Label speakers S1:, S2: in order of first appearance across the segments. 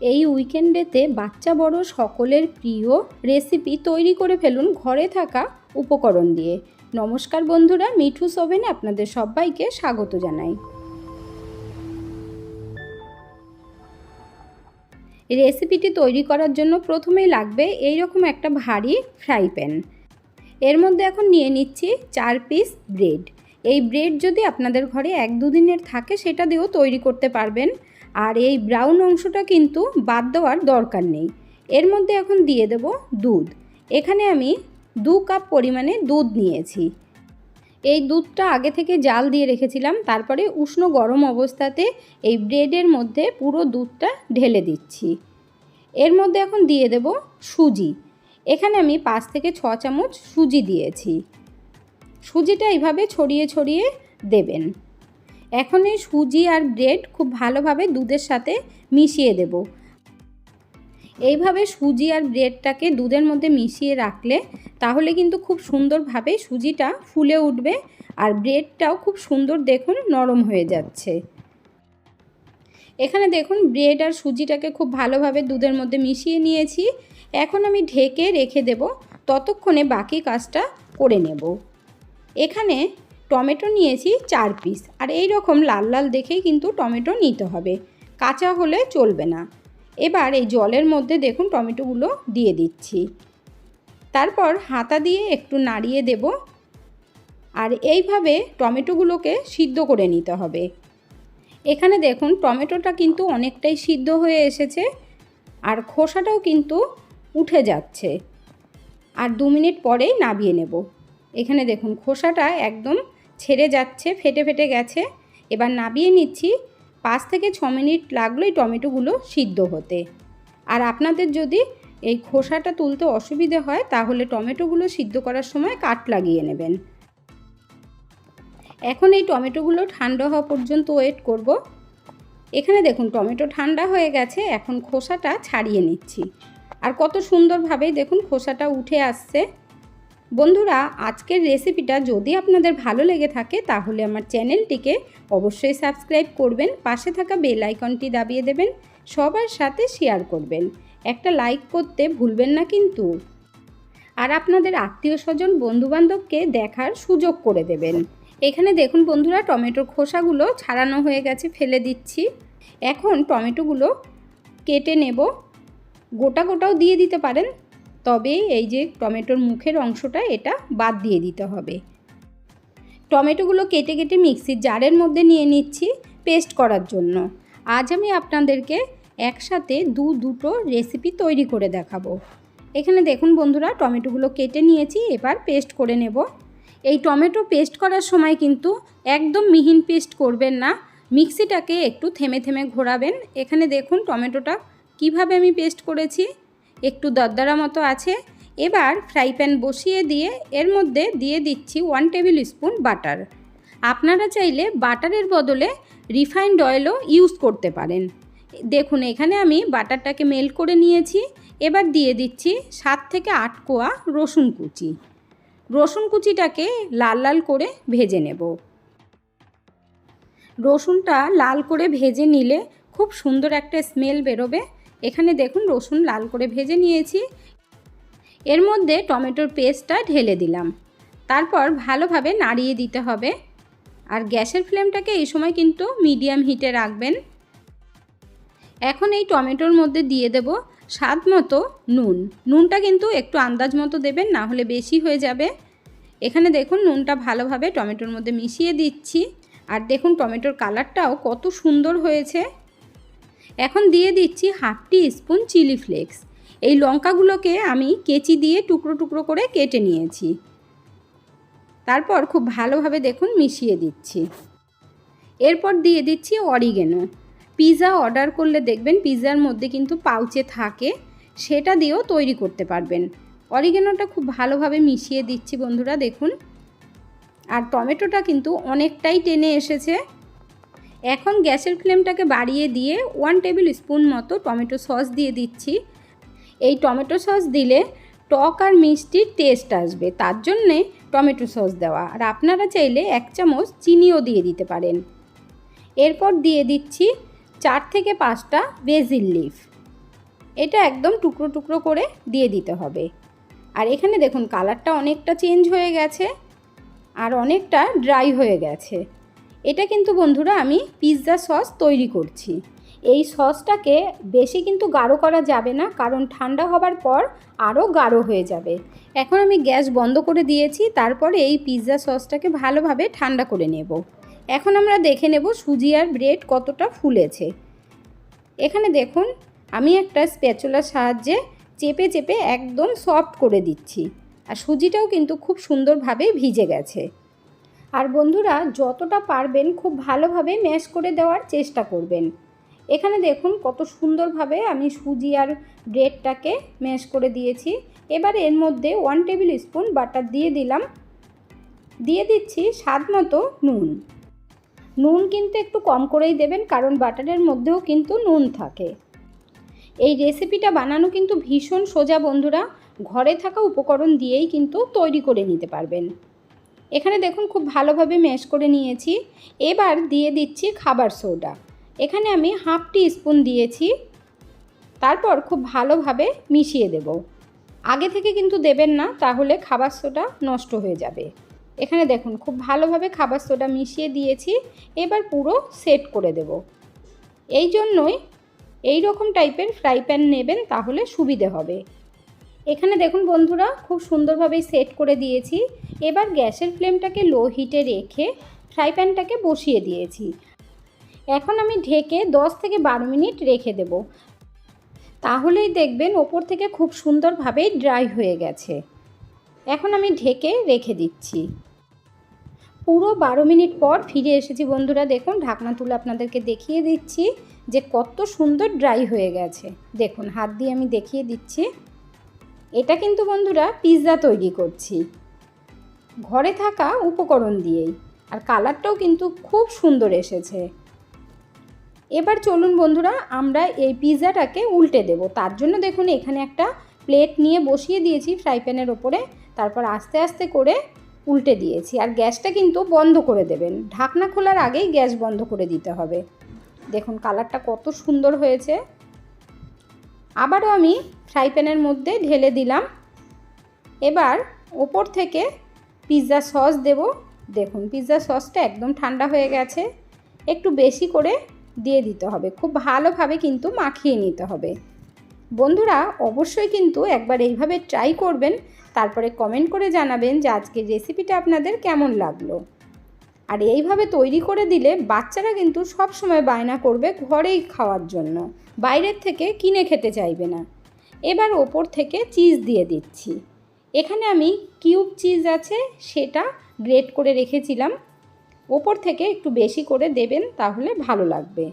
S1: এই উইকেন্ডেতে বাচ্চা বড় সকলের প্রিয় রেসিপি তৈরি করে ফেলুন ঘরে থাকা উপকরণ দিয়ে। নমস্কার বন্ধুরা, মিঠু ওভেনে আপনাদের সবাইকে স্বাগত জানাই। রেসিপিটি তৈরি করার জন্য প্রথমেই লাগবে এই রকম একটা ভারী ফ্রাই প্যান। এর মধ্যে এখন নিয়ে নিচ্ছি চার পিস ব্রেড। এই ব্রেড যদি আপনাদের ঘরে এক দুদিনের থাকে, সেটা দিয়েও তৈরি করতে পারবেন। আর এই ব্রাউন অংশটা কিন্তু বাদ দেওয়ার দরকার নেই। এর মধ্যে এখন দিয়ে দেব দুধ। এখানে আমি দু কাপ পরিমাণে দুধ নিয়েছি। এই দুধটা আগে থেকে জাল দিয়ে রেখেছিলাম, তারপরে উষ্ণ গরম অবস্থাতে এই ব্রেডের মধ্যে পুরো দুধটা ঢেলে দিচ্ছি। এর মধ্যে এখন দিয়ে দেব সুজি। এখানে আমি পাঁচ থেকে ছ চামচ সুজি দিয়েছি। সুজিটা এইভাবে ছড়িয়ে ছড়িয়ে দেবেন। এখন এই সুজি আর ব্রেড খুব ভালোভাবে দুধের সাথে মিশিয়ে দেব। এইভাবে সুজি আর ব্রেডটাকে দুধের মধ্যে মিশিয়ে রাখলে তাহলে কিন্তু খুব সুন্দরভাবে সুজিটা ফুলে উঠবে আর ব্রেডটাও খুব সুন্দর দেখুন নরম হয়ে যাচ্ছে। এখানে দেখুন ব্রেড আর সুজিটাকে খুব ভালোভাবে দুধের মধ্যে মিশিয়ে নিয়েছি। এখন আমি ঢেকে রেখে দেব, ততক্ষণে বাকি কাজটা করে নেব। এখানে টমেটো নিয়েছি চার পিস আর এই রকম লাল লাল দেখেই কিন্তু টমেটো নিতে হবে। কাঁচা হলে চলবে না। এবার এই জলের মধ্যে দেখুন টমেটোগুলো দিয়ে দিচ্ছি। তারপর হাতা দিয়ে একটু নাড়িয়ে দেব। আর এইভাবে টমেটোগুলোকে সিদ্ধ করে নিতে হবে। এখানে দেখুন টমেটোটা কিন্তু অনেকটাই সিদ্ধ হয়ে এসেছে। আর খোসাটাও কিন্তু উঠে যাচ্ছে। আর দু মিনিট পরেই নাবিয়ে নেব। এখানে দেখুন খোসাটা একদম ছেড়ে যাচ্ছে, ফেটে ফেটে গেছে। এবার নাবিয়ে নিচ্ছি। পাঁচ থেকে ছ মিনিট লাগলোই টমেটোগুলো সিদ্ধ হতে। আর আপনাদের যদি এই খোসাটা তুলতে অসুবিধে হয়, তাহলে টমেটোগুলো সিদ্ধ করার সময় কাট লাগিয়ে নেবেন। এখন এই টমেটোগুলো ঠান্ডা হওয়া পর্যন্ত ওয়েট করব। এখানে দেখুন, টমেটো ঠান্ডা হয়ে গেছে। এখন খোসাটা ছাড়িয়ে নিচ্ছি। আর কত সুন্দরভাবেই দেখুন, খোসাটা উঠে আসছে। বন্ধুরা, আজকের রেসিপিটা যদি আপনাদের ভালো লেগে থাকে, তাহলে আমার চ্যানেলটিকে অবশ্যই সাবস্ক্রাইব করবেন, পাশে থাকা বেল আইকনটি দাবিয়ে দেবেন, সবার সাথে শেয়ার করবেন। একটা লাইক করতে ভুলবেন না কিন্তু। আর আপনাদের আত্মীয় স্বজন বন্ধুবান্ধবকে দেখার সুযোগ করে দেবেন। এখানে দেখুন বন্ধুরা, টমেটোর খোসাগুলো ছাড়ানো হয়ে গেছে, ফেলে দিচ্ছি। এখন টমেটোগুলো কেটে নেব। গোটা গোটাও দিয়ে দিতে পারেন। তবে এই যে টমেটোর মুখের অংশটা, এটা বাদ দিয়ে দিতে হবে। টমেটোগুলো কেটে কেটে মিক্সির জারের মধ্যে নিয়ে নিচ্ছি পেস্ট করার জন্য। আজ আমি আপনাদেরকে একসাথে দু দুটো রেসিপি তৈরি করে দেখাবো। এখানে দেখুন বন্ধুরা, টমেটোগুলো কেটে নিয়েছি, এবার পেস্ট করে নেব। এই টমেটো পেস্ট করার সময় কিন্তু একদম মিহিন পেস্ট করবেন না। মিক্সিটাকে একটু থেমে থেমে ঘোরাবেন। এখানে দেখুন টমেটোটা কীভাবে আমি পেস্ট করেছি। একটু দরদরা মতো আছে। এবার ফ্রাই প্যান বসিয়ে দিয়ে এর মধ্যে দিয়ে দিচ্ছি ওয়ান টেবিল স্পুন বাটার। আপনারা চাইলে বাটারের বদলে রিফাইন্ড অয়েলও ইউজ করতে পারেন। দেখুন, এখানে আমি বাটারটাকে মেল করে নিয়েছি। এবার দিয়ে দিচ্ছি সাত থেকে আট কোয়া রসুন কুচি। রসুন কুচিটাকে লাল লাল করে ভেজে নেব। রসুনটা লাল করে ভেজে নিলে খুব সুন্দর একটা স্মেল বেরোবে। এখানে দেখুন রসুন লাল করে ভেজে নিয়েছি। এর মধ্যে টমেটোর পেস্টটা ঢেলে দিলাম। তারপর ভালোভাবে নাড়িয়ে দিতে হবে। আর গ্যাসের ফ্লেমটাকে এই সময় কিন্তু মিডিয়াম হিটে রাখবেন। এখন এই টমেটোর মধ্যে দিয়ে দেব স্বাদ মতো নুন। নুনটা কিন্তু একটু আন্দাজ মতো দেবেন, না হলে বেশি হয়ে যাবে। এখানে দেখুন নুনটা ভালোভাবে টমেটোর মধ্যে মিশিয়ে দিচ্ছি। আর দেখুন টমেটোর কালারটাও কত সুন্দর হয়েছে। এখন দিয়ে দিচ্ছি half teaspoon chilli flakes. এই লঙ্কাগুলোকে আমি কেচি দিয়ে টুকরো টুকরো করে কেটে নিয়েছি। তারপর খুব ভালোভাবে দেখুন মিশিয়ে দিচ্ছি। এরপর দিয়ে দিচ্ছি অরিগেনো। পিৎজা অর্ডার করলে দেখবেন পিৎজার মধ্যে কিন্তু পাউচে থাকে, সেটা দিয়েও তৈরি করতে পারবেন। অরিগেনোটা খুব ভালোভাবে মিশিয়ে দিচ্ছি বন্ধুরা, দেখুন। আর টমেটোটা কিন্তু অনেকটাই টেনে এসেছে। এখন গ্যাসের ফ্লেমটাকে বাড়িয়ে দিয়ে ওয়ান টেবিল স্পুন মতো টমেটো সস দিয়ে দিচ্ছি। এই টমেটো সস দিলে টক আর মিষ্টির টেস্ট আসবে, তার জন্যে টমেটো সস দেওয়া। আর আপনারা চাইলে এক চামচ চিনিও দিয়ে দিতে পারেন। এরপর দিয়ে দিচ্ছি চার থেকে পাঁচটা বেজিল লিফ এটা একদম টুকরো টুকরো করে দিয়ে দিতে হবে। আর এখানে দেখুন কালারটা অনেকটা চেঞ্জ হয়ে গেছে, আর অনেকটা ড্রাই হয়ে গেছে। এটা কিন্তু বন্ধুরা আমি পিৎজা সস তৈরি করছি। এই সসটাকে বেশি কিন্তু গাঢ় করা যাবে না, কারণ ঠান্ডা হবার পর আরও গাঢ় হয়ে যাবে। এখন আমি গ্যাস বন্ধ করে দিয়েছি, তারপরে এই পিৎজা সসটাকে ভালোভাবে ঠান্ডা করে নেব। এখন আমরা দেখে নেব সুজি আর ব্রেড কতটা ফুলেছে। এখানে দেখুন, আমি একটা স্প্যাচুলার সাহায্যে চেপে চেপে একদম সফট করে দিচ্ছি। আর সুজিটাও কিন্তু খুব সুন্দরভাবে ভিজে গেছে। আর বন্ধুরা যতটা পারবেন খুব ভালোভাবে ম্যাশ করে দেওয়ার চেষ্টা করবেন। এখানে দেখুন কত সুন্দরভাবে আমি সুজি আর ব্রেডটাকে ম্যাশ করে দিয়েছি। এবার এর মধ্যে ওয়ান টেবিল স্পুন বাটার দিয়ে দিলাম। দিয়ে দিচ্ছি স্বাদ মতো নুন। নুন কিন্তু একটু কম করেই দেবেন কারণ বাটারের মধ্যেও কিন্তু নুন থাকে। এই রেসিপিটা বানানো কিন্তু ভীষণ সোজা বন্ধুরা। ঘরে থাকা উপকরণ দিয়েই কিন্তু তৈরি করে নিতে পারবেন। এখানে দেখুন খুব ভালোভাবে ম্যাশ করে নিয়েছি। এবার দিয়ে দিচ্ছি খাবার সোডা। এখানে আমি হাফ টি স্পুন দিয়েছি। তারপর খুব ভালোভাবে মিশিয়ে দেব। আগে থেকে কিন্তু দেবেন না, তাহলে খাবার সোডা নষ্ট হয়ে যাবে। এখানে দেখুন খুব ভালোভাবে খাবার সোডা মিশিয়ে দিয়েছি। এবার পুরো সেট করে দেব। এই জন্যই এই রকম টাইপের ফ্রাই প্যান নেবেন, তাহলে সুবিধে হবে। এখানে দেখুন বন্ধুরা, খুব সুন্দরভাবেই সেট করে দিয়েছি। এবার গ্যাসের ফ্লেমটাকে লো হিটে রেখে ফ্রাই প্যানটাকে বসিয়ে দিয়েছি। এখন আমি ঢেকে 10 থেকে বারো মিনিট রেখে দেব। তাহলেই দেখবেন ওপর থেকে খুব সুন্দরভাবেই ড্রাই হয়ে গেছে। এখন আমি ঢেকে রেখে দিচ্ছি। পুরো বারো মিনিট পর ফিরে এসেছি বন্ধুরা, দেখুন ঢাকনা তুলে আপনাদেরকে দেখিয়ে দিচ্ছি যে কত সুন্দর ড্রাই হয়ে গেছে। দেখুন, হাত দিয়ে আমি দেখিয়ে দিচ্ছি। এটা কিন্তু বন্ধুরা পিৎজা তৈরি করছি। ঘরে থাকা উপকরণ দিয়েই। আর কালারটাও কিন্তু খুব সুন্দর এসেছে। এবার চলুন বন্ধুরা, আমরা এই পিৎজাটাকে উল্টে দেব। তার জন্য দেখুন, এখানে একটা প্লেট নিয়ে বসিয়ে দিয়েছি ফ্রাই প্যানের ওপরে। তারপর আস্তে আস্তে করে উল্টে দিয়েছি। আর গ্যাসটা কিন্তু বন্ধ করে দেবেন। ঢাকনা খোলার আগেই গ্যাস বন্ধ করে দিতে হবে। দেখুন কালারটা কত সুন্দর হয়েছে। আবারও আমি ফ্রাই প্যানের মধ্যে ঢেলে দিলাম। এবার ওপর থেকে পিৎজা সস দেব। দেখুন, পিৎজা সসটা একদম ঠান্ডা হয়ে গেছে। একটু বেশি করে দিয়ে দিতে হবে। খুব ভালোভাবে কিন্তু মাখিয়ে নিতে হবে। বন্ধুরা, অবশ্যই কিন্তু একবার এইভাবে ট্রাই করবেন। তারপরে কমেন্ট করে জানাবেন যে আজকের রেসিপিটা আপনাদের কেমন লাগল। আর এইভাবে তৈরি করে দিলে বাচ্চারা কিন্তু সব সময় বায়না করবে ঘরেই খাওয়ার জন্য। বাইরের থেকে কিনে খেতে চাইবে না। এবার ওপর থেকে চিজ দিয়ে দিচ্ছি। এখানে আমি কিউব চিজ আছে, সেটা গ্রেট করে রেখেছিলাম। ওপর থেকে একটু বেশি করে দেবেন, তাহলে ভালো লাগবে।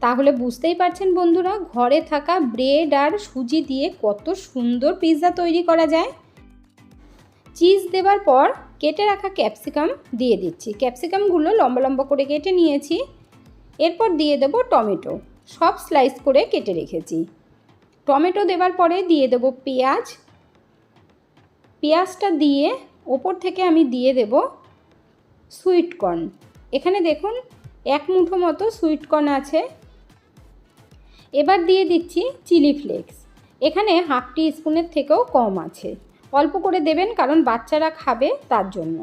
S1: তাহলে বুঝতেই পারছেন বন্ধুরা, ঘরে থাকা ব্রেড আর সুজি দিয়ে কত সুন্দর পিৎজা তৈরি করা যায়। চিজ দেবার পর কেটে রাখা ক্যাপসিকাম দিয়ে দিচ্ছি। ক্যাপসিকামগুলো লম্বা লম্বা করে কেটে নিয়েছি। এরপর দিয়ে দেব টমেটো। সব স্লাইস করে কেটে রেখেছি। টমেটো দেবার পরে দিয়ে দেব পেঁয়াজ। পেঁয়াজটা দিয়ে ওপর থেকে আমি দিয়ে দেব সুইটকর্ন এখানে দেখুন, এক মুঠো মতো সুইটকর্ন আছে। এবার দিয়ে দিচ্ছি চিলি ফ্লেক্স। এখানে হাফ টি স্পুনের থেকেও কম আছে। অল্প করে দেবেন কারণ বাচ্চারা খাবে তার জন্য।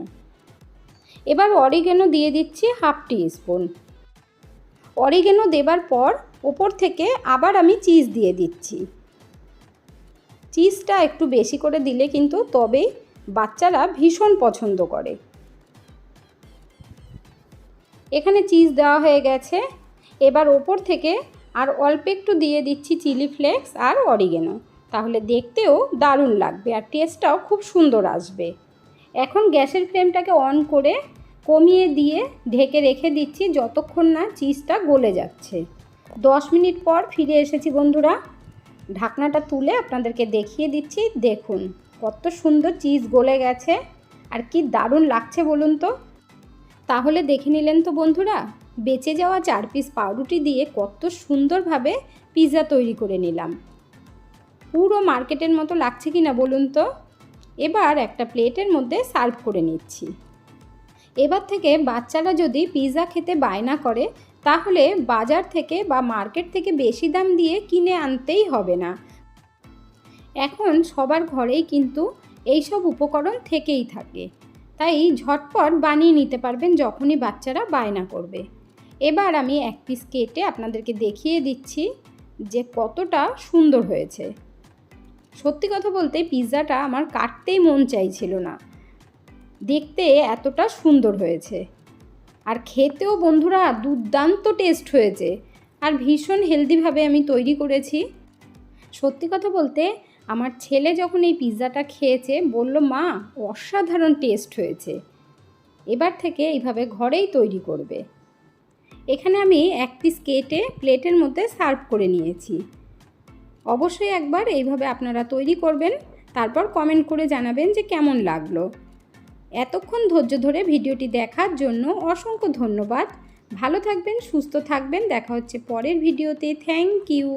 S1: এবার অরিগেনো দিয়ে দিচ্ছি হাফ টি স্পুন অরিগেনো দেবার পর ওপর থেকে আবার আমি চিজ দিয়ে দিচ্ছি। চিজটা একটু বেশি করে দিলে কিন্তু তবেই বাচ্চারা ভীষণ পছন্দ করে। এখানে চিজ দেওয়া হয়ে গেছে। এবার ওপর থেকে আর অল্প একটু দিয়ে দিচ্ছি চিলি ফ্লেক্স আর অরিগেনো। তাহলে দেখতেও দারুণ লাগবে আর টেস্টটাও খুব সুন্দর আসবে। এখন গ্যাসের ফ্লেমটাকে অন করে কমিয়ে দিয়ে ঢেকে রেখে দিচ্ছি যতক্ষণ না চিজটা গলে যাচ্ছে। দশ মিনিট পর ফিরে এসেছি বন্ধুরা। ঢাকনাটা তুলে আপনাদেরকে দেখিয়ে দিচ্ছি। দেখুন কত সুন্দর চিজ গলে গেছে আর কি দারুণ লাগছে বলুন তো। তাহলে দেখে নিলেন তো বন্ধুরা, বেঁচে যাওয়া চার পিস পাউরুটি দিয়ে কত সুন্দরভাবে পিৎজা তৈরি করে নিলাম। পুরো মার্কেটের মতো লাগছে কি না বলুন তো? এবার একটা প্লেটের মধ্যে সার্ভ করে নিচ্ছি। এবার থেকে বাচ্চারা যদি পিৎজা খেতে বায়না করে, তাহলে বাজার থেকে বা মার্কেট থেকে বেশি দাম দিয়ে কিনে আনতেই হবে না। এখন সবার ঘরেই কিন্তু এইসব উপকরণ থেকেই থাকে। তাই ঝটপট বানিয়ে নিতে পারবেন যখনই বাচ্চারা বায়না করবে। এবার আমি এক পিস কেটে আপনাদেরকে দেখিয়ে দিচ্ছি যে কতটা সুন্দর হয়েছে। সত্যি কথা বলতে পিৎজাটা আমার কাটতেই মন চাইছিল না। দেখতে এতটা সুন্দর হয়েছে। আর খেতেও বন্ধুরা দুর্দান্ত টেস্ট হয়েছে। আর ভীষণ হেলদিভাবে আমি তৈরি করেছি। সত্যি কথা বলতে আমার ছেলে যখন এই পিৎজাটা খেয়েছে বলল, মা, অসাধারণ টেস্ট হয়েছে। এবার থেকে এইভাবে ঘরেই তৈরি করবে। এখানে আমি এক পিস কেটে প্লেটের মধ্যে সার্ভ করে নিয়েছি। অবশ্যই একবার এইভাবে আপনারা তৈরি করবেন, তারপর কমেন্ট করে জানাবেন যে কেমন লাগল। এতক্ষণ ধৈর্য ধরে ভিডিওটি দেখার জন্য অসংখ্য ধন্যবাদ। ভালো থাকবেন, সুস্থ থাকবেন, দেখা হচ্ছে পরের ভিডিওতে। Thank you